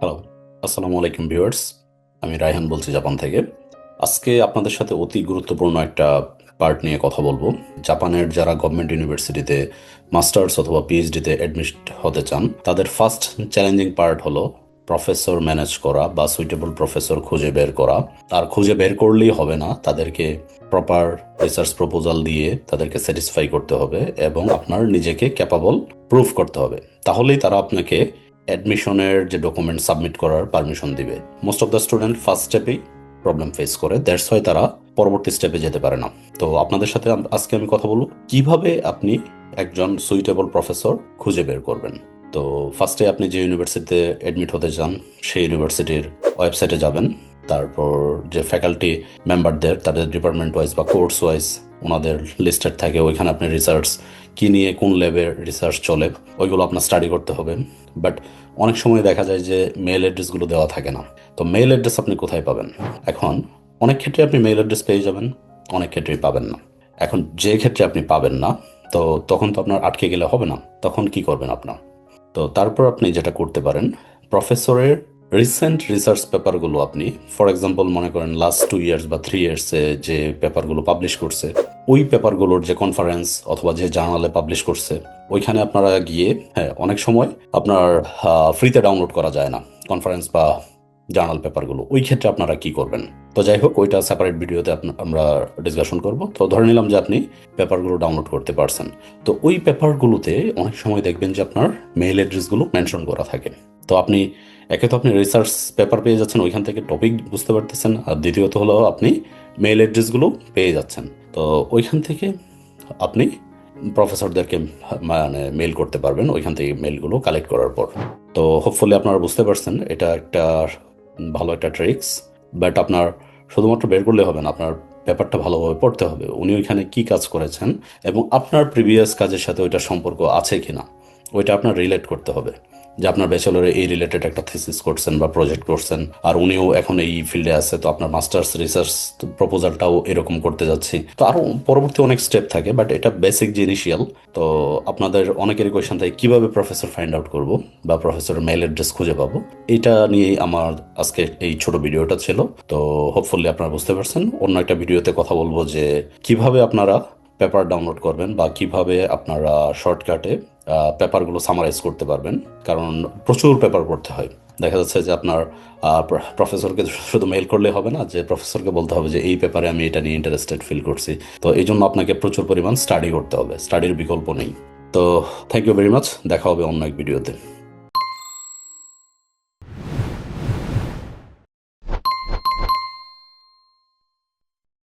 Hello আসসালামু আলাইকুম viewers আমি রায়হান বলছি জাপান থেকে। আজকে আপনাদের সাথে অতি গুরুত্বপূর্ণ একটা পার্ট নিয়ে কথা বলব। জাপানের যারা গভর্নমেন্ট ইউনিভার্সিটিতে মাস্টার্স অথবা পিএইচডিতে অ্যাডমিট হতে চান, তাদের ফার্স্ট চ্যালেঞ্জিং পার্ট হলো প্রফেসর ম্যানেজ করা বা সুইটেবল প্রফেসর খুঁজে বের করা। আর খুঁজে বের করলেই হবে না, তাদেরকে প্রপার রিসার্চ প্রপোজাল দিয়ে তাদেরকে স্যাটিসফাই করতে হবে এবং আপনার নিজেকে ক্যাপাবল প্রুফ করতে হবে। তাহলেই তারা আপনাকে অ্যাডমিশনের যে ডকুমেন্ট সাবমিট করার পারমিশন দিবে। Most of the student first স্টেপেই problem face করে। দ্যাটস হয় তারা পরবর্তী স্টেপে যেতে পারে না। তো আপনাদের সাথে আজকে আমি কথা বলব। কীভাবে আপনি একজন সুইটেবল প্রফেসর খুঁজে বের করবেন? তো ফার্স্টে আপনি যে ইউনিভার্সিটিতে অ্যাডমিট হতে চান, সেই ইউনিভার্সিটির ওয়েবসাইটে যাবেন। তারপর যে ফ্যাকাল্টি মেম্বারদের তাদের ডিপার্টমেন্ট ওয়াইজ বা কোর্স ওয়াইজ ওনাদের লিস্টেড থাকে, ওইখানে আপনি রিসার্চ কি নিয়ে কোন লেভেল রিসার্চ চলে, ওইগুলো আপনার স্টাডি করতে হবে। বাট অনেক সময় দেখা যায় যে মেল অ্যাড্রেসগুলো দেওয়া থাকে না। তো মেল অ্যাড্রেস আপনি কোথায় পাবেন? এখন অনেক ক্ষেত্রে আপনি মেল অ্যাড্রেস পেয়ে যাবেন, অনেক ক্ষেত্রেই পাবেন না। এখন যে ক্ষেত্রে আপনি পাবেন না, তো তখন তো আপনার আটকে গেলে হবে না। তখন কি করবেন আপনার? তো তারপর আপনি যেটা করতে পারেন প্রফেসরের রিসেন্ট রিসার্চ পেপারগুলো আপনি ফর এক্সাম্পল মনে করেন লাস্ট টু ইয়ার্স বা থ্রি ইয়ার্সে যে পেপারগুলো পাবলিশ করছে ওই পেপারগুলোর যে কনফারেন্স অথবা যে জার্নালে পাবলিশ করছে, ওইখানে আপনারা গিয়ে হ্যাঁ অনেক সময় আপনার ফ্রিতে ডাউনলোড করা যায় না কনফারেন্স বা জার্নাল পেপারগুলো। ওই ক্ষেত্রে আপনারা কি করবেন? তো যাই হোক, ওইটা সেপারেট ভিডিওতে আমরা ডিসকাশন করব। তো ধরে নিলাম যে আপনি পেপারগুলো ডাউনলোড করতে পারছেন। তো ওই পেপারগুলোতে অনেক সময় দেখবেন যে আপনার মেইল অ্যাড্রেসগুলো মেনশন করা থাকে। তো আপনি, একে তো আপনি রিসার্চ পেপার পেয়ে যাচ্ছেন, ওইখান থেকে টপিক বুঝতে পারতেছেন। আর দ্বিতীয়ত হলো আপনি মেইল অ্যাড্রেসগুলো পেয়ে যাচ্ছেন। তো ওইখান থেকে আপনি প্রফেসরদেরকে মানে মেল করতে পারবেন, ওইখান থেকে মেলগুলো কালেক্ট করার পর। তো হোপফুলি আপনারা বুঝতে পারছেন, এটা একটা ভালো একটা ট্রিক্স বাট আপনার শুধুমাত্র বের করলে হবে না, আপনার ব্যাপারটা ভালোভাবে পড়তে হবে। উনি ওইখানে কি কাজ করেছেন এবং আপনার প্রিভিয়াস কাজের সাথে ওইটা সম্পর্ক আছে কিনা, ওইটা আপনার রিলেট করতে হবে। যে আপনার ব্যাচেলরে এই রিলেটেড একটা থিসিস করছেন বা প্রজেক্ট করছেন। আর উনিও এখন এই ফিল্ডে আছে, তো আপনার মাস্টার্স রিসার্চ প্রপোজালটাও এরকম করতে যাচ্ছি। তো আরও পরবর্তী অনেক স্টেপ থাকে বাট এটা বেসিক যে ইনিশিয়াল তো আপনাদের অনেকেরই কোয়েশন থাকে, কীভাবে প্রফেসর ফাইন্ড আউট করব বা প্রফেসরের মেইল অ্যাড্রেস খুঁজে পাবো? এটা নিয়েই আমার আজকে এই ছোট ভিডিওটা ছিল। তো হোপফুলি আপনারা বুঝতে পারছেন। অন্য একটা ভিডিওতে কথা বলব যে, কীভাবে আপনারা পেপার ডাউনলোড করবেন বা কীভাবে আপনারা শর্টকাটে পেপারগুলো সামারাইজ করতে পারবেন, কারণ প্রচুর পেপার পড়তে হয়। দেখা যাচ্ছে যে আপনার প্রফেসরকে শুধু মেল করলে হবে না, যে প্রফেসরকে বলতে হবে যে, এই পেপারে আমি এটা নিয়ে ইন্টারেস্টেড ফিল করছি। তো এই জন্য আপনাকে প্রচুর পরিমাণ স্টাডি করতে হবে স্টাডির বিকল্প নেই। তো থ্যাংক ইউ ভেরি মাচ দেখা হবে অন্য এক ভিডিওতে